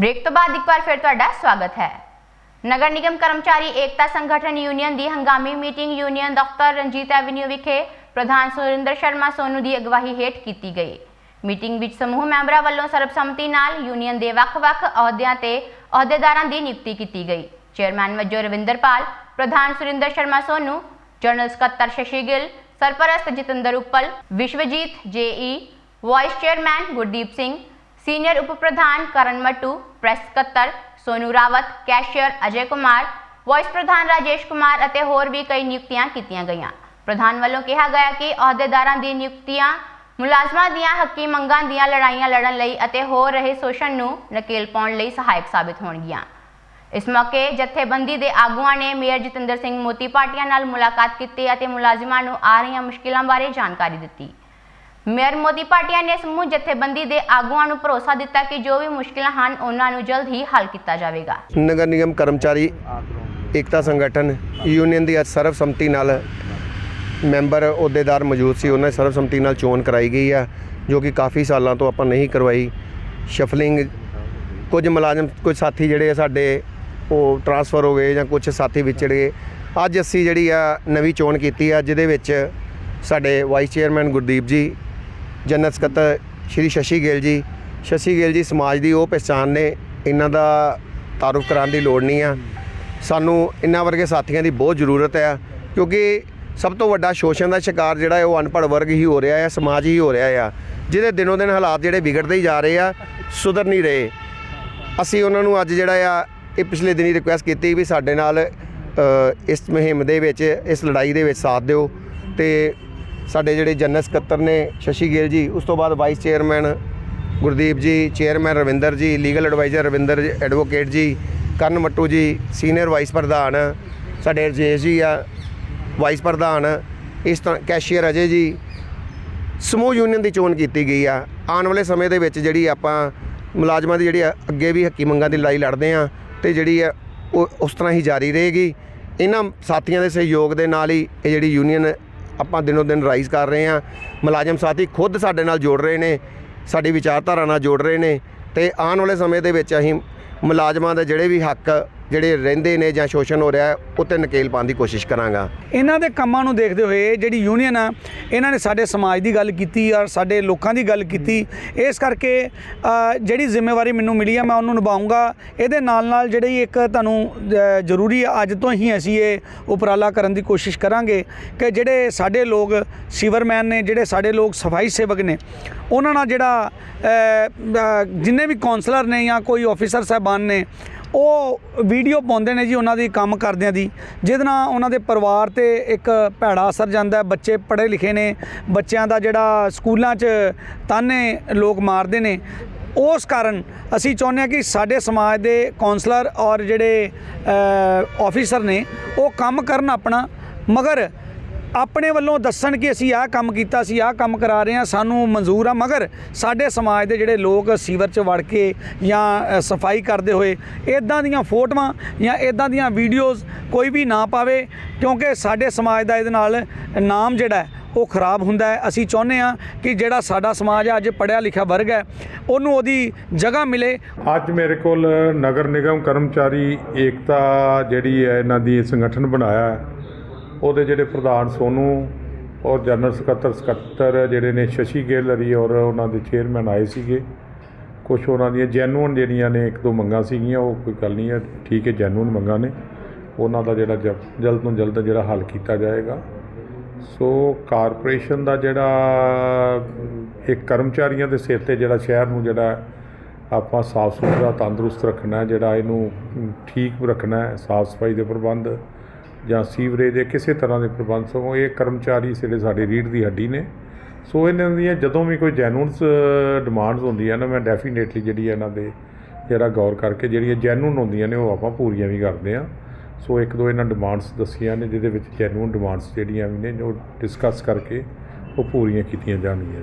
Break ਤੋਂ ਬਾਅਦ ਇੱਕ ਵਾਰ ਫਿਰ ਤੁਹਾਡਾ ਸਵਾਗਤ ਹੈ। ਨਗਰ ਨਿਗਮ ਕਰਮਚਾਰੀ ਏਕਤਾ ਸੰਗਠਨ ਯੂਨੀਅਨ ਦੀ ਹੰਗਾਮੀ ਮੀਟਿੰਗ ਯੂਨੀਅਨ ਦਫ਼ਤਰ ਰਣਜੀਤ ਐਵਨਿਊ ਵਿਖੇ ਪ੍ਰਧਾਨ ਸੁਰਿੰਦਰ ਸ਼ਰਮਾ ਸੋਨੂ ਦੀ ਅਗਵਾਈ ਹੇਠ ਕੀਤੀ ਗਈ। ਮੀਟਿੰਗ ਵਿੱਚ ਸਮੂਹ ਮੈਂਬਰਾਂ ਵੱਲੋਂ ਸਰਬਸੰਮਤੀ ਨਾਲ ਯੂਨੀਅਨ ਦੇ ਵੱਖ-ਵੱਖ ਅਹੁਦਿਆਂ ਤੇ ਅਹੁਦੇਦਾਰਾਂ ਦੀ ਨਿਯੁਕਤੀ ਕੀਤੀ ਗਈ। ਚੇਅਰਮੈਨ ਵਜੋਂ ਰਵਿੰਦਰਪਾਲ ਪ੍ਰਧਾਨ ਸੁਰਿੰਦਰ ਸ਼ਰਮਾ ਸੋਨੂ, ਜਨਰਲ ਸਕੱਤਰ ਸ਼ਸ਼ੀ ਗਿੱਲ, ਸਰਪ੍ਰਸਤ Jatinder Uppal, Vishwajit JE, vice chairman Gurdeep Singh senior ਉਪ ਪ੍ਰਧਾਨ ਕਰਨ ਮੱਟੂ ਪ੍ਰੈਸ ਸਕੱਤਰ ਸੋਨੂ ਰਾਵਤ ਕੈਸ਼ੀਅਰ ਅਜੇ ਕੁਮਾਰ ਵਾਈਸ ਪ੍ਰਧਾਨ ਰਾਜੇਸ਼ ਕੁਮਾਰ ਅਤੇ ਹੋਰ ਵੀ ਕਈ ਨਿਯੁਕਤੀਆਂ ਕੀਤੀਆਂ ਗਈਆਂ। ਪ੍ਰਧਾਨ ਵੱਲੋਂ ਕਿਹਾ ਗਿਆ ਕਿ ਅਹੁਦੇਦਾਰਾਂ ਦੀ ਨਿਯੁਕਤੀਆਂ, ਮੁਲਾਜ਼ਮਾਂ ਦੀਆਂ ਹੱਕੀ ਮੰਗਾਂ ਦੀਆਂ ਲੜਾਈਆਂ ਲੜਨ ਲਈ ਅਤੇ ਹੋ ਰਹੇ ਸ਼ੋਸ਼ਣ ਨੂੰ ਨਕੇਲ ਪਾਉਣ ਲਈ ਸਹਾਇਕ ਸਾਬਿਤ ਹੋਣਗੀਆਂ। ਇਸ ਮੌਕੇ ਜਥੇਬੰਦੀ ਦੇ ਆਗੂਆਂ ਨੇ ਮੇਅਰ ਜਤਿੰਦਰ ਸਿੰਘ ਮੋਤੀ ਪਾਟੀਆਂ ਨਾਲ ਮੁਲਾਕਾਤ ਕੀਤੀ ਅਤੇ ਮੁਲਾਜ਼ਮਾਂ ਨੂੰ ਆ ਰਹੀਆਂ ਮੁਸ਼ਕਿਲਾਂ ਬਾਰੇ ਜਾਣਕਾਰੀ ਦਿੱਤੀ। ਮੇਅਰ ਮੋਦੀ ਪਾਟੀਆਂ ਨੇ ਸਮੂਹ ਜਥੇਬੰਦੀ ਦੇ ਆਗੂਆਂ ਨੂੰ ਭਰੋਸਾ ਦਿੱਤਾ ਕਿ ਜੋ ਵੀ ਮੁਸ਼ਕਿਲਾਂ ਹਨ, ਉਹਨਾਂ ਨੂੰ ਜਲਦ ਹੀ ਹੱਲ ਕੀਤਾ ਜਾਵੇਗਾ। ਨਗਰ ਨਿਗਮ ਕਰਮਚਾਰੀ ਏਕਤਾ ਸੰਗਠਨ ਯੂਨੀਅਨ ਦੀ ਅੱਜ ਸਰਬਸੰਮਤੀ ਨਾਲ ਮੈਂਬਰ ਅਹੁਦੇਦਾਰ ਮੌਜੂਦ ਸੀ। ਉਹਨਾਂ ਦੀ ਸਰਬਸੰਮਤੀ ਨਾਲ ਚੋਣ ਕਰਾਈ ਗਈ ਆ, ਜੋ ਕਿ ਕਾਫੀ ਸਾਲਾਂ ਤੋਂ ਆਪਾਂ ਨਹੀਂ ਕਰਵਾਈ। ਸ਼ਫਲਿੰਗ ਕੁਝ ਮੁਲਾਜ਼ਮ, ਕੁਝ ਸਾਥੀ ਜਿਹੜੇ ਆ ਸਾਡੇ, ਉਹ ਟਰਾਂਸਫਰ ਹੋ ਗਏ ਜਾਂ ਕੁਝ ਸਾਥੀ ਵਿਛੜ ਗਏ ਅੱਜ ਅਸੀਂ ਜਿਹੜੀ ਆ ਨਵੀਂ ਚੋਣ ਕੀਤੀ ਆ, ਜਿਹਦੇ ਵਿੱਚ ਸਾਡੇ ਵਾਈਸ ਚੇਅਰਮੈਨ ਗੁਰਦੀਪ ਜੀ ਜਨਰਲ ਸਕੱਤਰ ਸ਼੍ਰੀ ਸ਼ਸ਼ੀ ਗਿੱਲ ਜੀ। ਸ਼ਸ਼ੀ ਗਿੱਲ ਜੀ ਸਮਾਜ ਦੀ ਉਹ ਪਛਾਣ ਨੇ, ਇਹਨਾਂ ਦਾ ਤਾਰਫ ਕਰਾਉਣ ਦੀ ਲੋੜ ਨਹੀਂ ਆ। ਸਾਨੂੰ ਇਹਨਾਂ ਵਰਗੇ ਸਾਥੀਆਂ ਦੀ ਬਹੁਤ ਜ਼ਰੂਰਤ ਹੈ ਕਿਉਂਕਿ ਸਭ ਤੋਂ ਵੱਡਾ ਸ਼ੋਸ਼ਣ ਦਾ ਸ਼ਿਕਾਰ ਜਿਹੜਾ ਹੈ ਉਹ ਅਨਪੜ੍ਹ ਵਰਗ ਹੀ ਹੋ ਰਿਹਾ ਹੈ ਸਮਾਜ ਹੀ ਹੋ ਰਿਹਾ ਆ, ਜਿਹਦੇ ਦਿਨੋ ਦਿਨ ਹਾਲਾਤ ਜਿਹੜੇ ਵਿਗੜਦੇ ਹੀ ਜਾ ਰਹੇ ਆ, ਸੁਧਰ ਨਹੀਂ ਰਹੇ। ਅਸੀਂ ਉਹਨਾਂ ਨੂੰ ਅੱਜ ਜਿਹੜਾ ਆ, ਇਹ ਪਿਛਲੇ ਦਿਨੀ ਰਿਕੁਐਸਟ ਕੀਤੀ ਵੀ ਸਾਡੇ ਨਾਲ ਇਸ ਮੁਹਿੰਮ ਦੇ ਵਿੱਚ, ਇਸ ਲੜਾਈ ਦੇ ਵਿੱਚ ਸਾਥ ਦਿਓ ਤੇ ਸਾਡੇ ਜਿਹੜੇ ਜਨਰਲ ਸਕੱਤਰ ਨੇ ਸ਼ਸ਼ੀ ਗਿੱਲ ਜੀ ਉਸ ਤੋਂ ਬਾਅਦ ਵਾਈਸ ਚੇਅਰਮੈਨ ਗੁਰਦੀਪ ਜੀ ਚੇਅਰਮੈਨ ਰਵਿੰਦਰ ਜੀ ਲੀਗਲ ਐਡਵਾਈਜ਼ਰ ਰਵਿੰਦਰ ਜੀ, ਐਡਵੋਕੇਟ ਜੀ ਕਰਨ ਮੱਟੂ ਜੀ ਸੀਨੀਅਰ ਵਾਈਸ ਪ੍ਰਧਾਨ ਸਾਡੇ ਰਜੇਸ਼ ਜੀ ਆ ਵਾਈਸ ਪ੍ਰਧਾਨ ਇਸ ਤਰ੍ਹਾਂ ਕੈਸ਼ੀਅਰ ਅਜੇ ਜੀ ਸਮੂਹ ਯੂਨੀਅਨ ਦੀ ਚੋਣ ਕੀਤੀ ਗਈ ਆ। ਆਉਣ ਵਾਲੇ ਸਮੇਂ ਦੇ ਵਿੱਚ ਜਿਹੜੀ ਆਪਾਂ ਮੁਲਾਜ਼ਮਾਂ ਦੀ ਜਿਹੜੀ ਆ, ਅੱਗੇ ਵੀ ਹੱਕੀ ਮੰਗਾਂ ਦੀ ਲੜਾਈ ਲੜਦੇ ਆ ਤੇ ਜਿਹੜੀ ਆ ਉਹ ਉਸ ਤਰ੍ਹਾਂ ਹੀ ਜਾਰੀ ਰਹੇਗੀ। ਇਹਨਾਂ ਸਾਥੀਆਂ ਦੇ ਸਹਿਯੋਗ ਦੇ ਨਾਲ ਹੀ ਇਹ ਜਿਹੜੀ ਯੂਨੀਅਨ ਆਪਾਂ ਦਿਨੋ ਦਿਨ ਰਾਈਜ਼ ਕਰ ਰਹੇ ਹਾਂ। ਮੁਲਾਜ਼ਮ ਸਾਥੀ ਖੁਦ ਸਾਡੇ ਨਾਲ ਜੋੜ ਰਹੇ ਨੇ, ਸਾਡੀ ਵਿਚਾਰਧਾਰਾ ਨਾਲ ਜੋੜ ਰਹੇ ਨੇ ਤੇ ਆਉਣ ਵਾਲੇ ਸਮੇਂ ਦੇ ਵਿੱਚ ਅਸੀਂ ਮੁਲਾਜ਼ਮਾਂ ਦੇ ਜਿਹੜੇ ਵੀ ਹੱਕ ਜਿਹੜੇ ਰਹਿੰਦੇ ਨੇ ਜਾਂ ਸ਼ੋਸ਼ਣ ਹੋ ਰਿਹਾ ਹੈ ਉੱਤੇ ਨਕੇਲ ਪਾਉਣ ਦੀ ਕੋਸ਼ਿਸ਼ ਕਰਾਂਗਾ। ਇਹਨਾਂ ਦੇ ਕੰਮਾਂ ਨੂੰ ਦੇਖਦੇ ਹੋਏ ਜਿਹੜੀ ਯੂਨੀਅਨ ਆ ਇਹਨਾਂ ਨੇ ਸਾਡੇ ਸਮਾਜ ਦੀ ਗੱਲ ਕੀਤੀ ਔਰ ਸਾਡੇ ਲੋਕਾਂ ਦੀ ਗੱਲ ਕੀਤੀ। ਇਸ ਕਰਕੇ ਜਿਹੜੀ ਜ਼ਿੰਮੇਵਾਰੀ ਮੈਨੂੰ ਮਿਲੀ ਆ ਮੈਂ ਉਹਨੂੰ ਨਿਭਾਉਂਗਾ ਇਹਦੇ ਨਾਲ ਨਾਲ ਜਿਹੜੀ ਇੱਕ ਤੁਹਾਨੂੰ ਜ਼ਰੂਰੀ ਆ, ਅੱਜ ਤੋਂ ਹੀ ਅਸੀਂ ਇਹ ਉਪਰਾਲਾ ਕਰਨ ਦੀ ਕੋਸ਼ਿਸ਼ ਕਰਾਂਗੇ ਕਿ ਜਿਹੜੇ ਸਾਡੇ ਲੋਕ ਸੀਵਰਮੈਨ ਨੇ ਜਿਹੜੇ ਸਾਡੇ ਲੋਕ ਸਫ਼ਾਈ ਸੇਵਕ ਨੇ ਉਹਨਾਂ ਨਾਲ ਜਿਹੜਾ ਜਿੰਨੇ ਵੀ ਕਾਉਂਸਲਰ ਨੇ ਜਾਂ ਕੋਈ ਆਫੀਸਰ ਸਾਹਿਬਾਨ ਨੇ ਉਹ ਵੀਡੀਓ ਪਾਉਂਦੇ ਨੇ ਜੀ ਉਹਨਾਂ ਦੀ ਕੰਮ ਕਰਦਿਆਂ ਦੀ, ਜਿਹਦੇ ਨਾਲ ਉਹਨਾਂ ਦੇ ਪਰਿਵਾਰ ਤੇ ਇੱਕ ਭੈੜਾ ਅਸਰ ਜਾਂਦਾ ਹੈ, ਬੱਚੇ ਪੜ੍ਹੇ ਲਿਖੇ ਨੇ, ਬੱਚਿਆਂ ਦਾ ਜਿਹੜਾ ਸਕੂਲਾਂ 'ਚ ਤਾਨੇ ਲੋਕ ਮਾਰਦੇ ਨੇ। ਉਸ ਕਾਰਨ ਅਸੀਂ ਚਾਹੁੰਦੇ ਹਾਂ ਕਿ ਸਾਡੇ ਸਮਾਜ ਦੇ ਕਾਉਂਸਲਰ ਔਰ ਜਿਹੜੇ ਆਫੀਸਰ ਨੇ ਉਹ ਕੰਮ ਕਰਨ ਆਪਣਾ, ਮਗਰ ਆਪਣੇ ਵੱਲੋਂ ਦੱਸਣ ਕਿ ਅਸੀਂ ਆਹ ਕੰਮ ਕੀਤਾ ਸੀ ਆਹ ਕੰਮ ਕਰਾ ਰਹੇ ਹਾਂ, ਸਾਨੂੰ ਮਨਜ਼ੂਰ ਆ, ਮਗਰ ਸਾਡੇ ਸਮਾਜ ਦੇ ਜਿਹੜੇ ਲੋਕ ਸੀਵਰ 'ਚ ਵੜ ਕੇ ਜਾਂ ਸਫ਼ਾਈ ਕਰਦੇ ਹੋਏ ਇਦਾਂ ਦੀਆਂ ਫੋਟੋਆਂ ਜਾਂ ਇਦਾਂ ਦੀਆਂ ਵੀਡੀਓਜ਼ ਕੋਈ ਵੀ ਨਾ ਪਾਵੇ, ਕਿਉਂਕਿ ਸਾਡੇ ਸਮਾਜ ਦਾ ਇਹਦੇ ਨਾਲ ਨਾਮ ਜਿਹੜਾ ਉਹ ਖਰਾਬ ਹੁੰਦਾ ਹੈ। ਅਸੀਂ ਚਾਹੁੰਦੇ ਹਾਂ ਕਿ ਜਿਹੜਾ ਸਾਡਾ ਸਮਾਜ ਅੱਜ ਪੜ੍ਹਿਆ ਲਿਖਿਆ ਵਰਗ ਹੈ, ਉਹਨੂੰ ਉਹਦੀ ਜਗ੍ਹਾ ਮਿਲੇ। ਅੱਜ ਮੇਰੇ ਕੋਲ ਨਗਰ ਨਿਗਮ ਕਰਮਚਾਰੀ ਏਕਤਾ ਜਿਹੜੀ ਹੈ, ਇਹਨਾਂ ਦੀ ਸੰਗਠਨ ਬਣਾਇਆ ਉਹਦੇ ਜਿਹੜੇ ਪ੍ਰਧਾਨ ਸੋਨੂ, ਔਰ ਜਨਰਲ ਸਕੱਤਰ ਸਕੱਤਰ ਜਿਹੜੇ ਨੇ ਸ਼ਸ਼ੀ ਗਿੱਲ ਹਰੀ ਔਰ ਉਹਨਾਂ ਦੇ ਚੇਅਰਮੈਨ ਆਏ ਸੀਗੇ। ਕੁਝ ਉਹਨਾਂ ਦੀਆਂ ਜੈਨੂਅਨ ਜਿਹੜੀਆਂ ਨੇ, ਇੱਕ ਦੋ ਮੰਗਾਂ ਸੀਗੀਆਂ, ਉਹ ਕੋਈ ਗੱਲ ਨਹੀਂ ਹੈ, ਠੀਕ ਹੈ ਜੈਨੂਅਨ ਮੰਗਾਂ ਨੇ। ਉਹਨਾਂ ਦਾ ਜਿਹੜਾ ਜ- ਜਲਦ ਤੋਂ ਜਲਦ ਜਿਹੜਾ ਹੱਲ ਕੀਤਾ ਜਾਏਗਾ। ਸੋ ਕਾਰਪੋਰੇਸ਼ਨ ਦਾ ਜਿਹੜਾ, ਇੱਕ ਕਰਮਚਾਰੀਆਂ ਦੇ ਸਿਰ ਤੇ ਜਿਹੜਾ ਸ਼ਹਿਰ ਨੂੰ ਜਿਹੜਾ ਆਪਾਂ ਸਾਫ਼ ਸੁਥਰਾ ਤੰਦਰੁਸਤ ਰੱਖਣਾ ਜਿਹੜਾ ਇਹਨੂੰ ਠੀਕ ਰੱਖਣਾ ਸਾਫ਼ ਸਫ਼ਾਈ ਦੇ ਪ੍ਰਬੰਧ ਜਾਂ ਸੀਵਰੇਜ ਦੇ ਕਿਸੇ ਤਰ੍ਹਾਂ ਦੇ ਪ੍ਰਬੰਧ ਸਗੋਂ ਇਹ ਕਰਮਚਾਰੀ ਸਿਰੇ ਸਾਡੇ ਰੀੜ ਦੀ ਹੱਡੀ ਨੇ। ਸੋ ਇਹਨਾਂ ਦੀਆਂ ਜਦੋਂ ਵੀ ਕੋਈ ਜੈਨੂਨਸ ਡਿਮਾਂਡਸ ਹੁੰਦੀਆਂ ਨਾ, ਮੈਂ ਡੈਫੀਨੇਟਲੀ ਜਿਹੜੀ ਇਹਨਾਂ ਦੇ ਜਿਹੜਾ ਗੌਰ ਕਰਕੇ ਜਿਹੜੀਆਂ ਜੈਨੂਨ ਹੁੰਦੀਆਂ ਨੇ ਉਹ ਆਪਾਂ ਪੂਰੀਆਂ ਵੀ ਕਰਦੇ ਆ ਸੋ ਇੱਕ ਦੋ ਇਹਨਾਂ ਡਿਮਾਂਡਸ ਦੱਸੀਆਂ ਨੇ, ਜਿਹਦੇ ਵਿੱਚ ਜੈਨੂਨ ਡਿਮਾਂਡਸ ਜਿਹੜੀਆਂ ਵੀ ਨੇ ਜੋ ਡਿਸਕਸ ਕਰਕੇ ਉਹ ਪੂਰੀਆਂ ਕੀਤੀਆਂ ਜਾਣਗੀਆਂ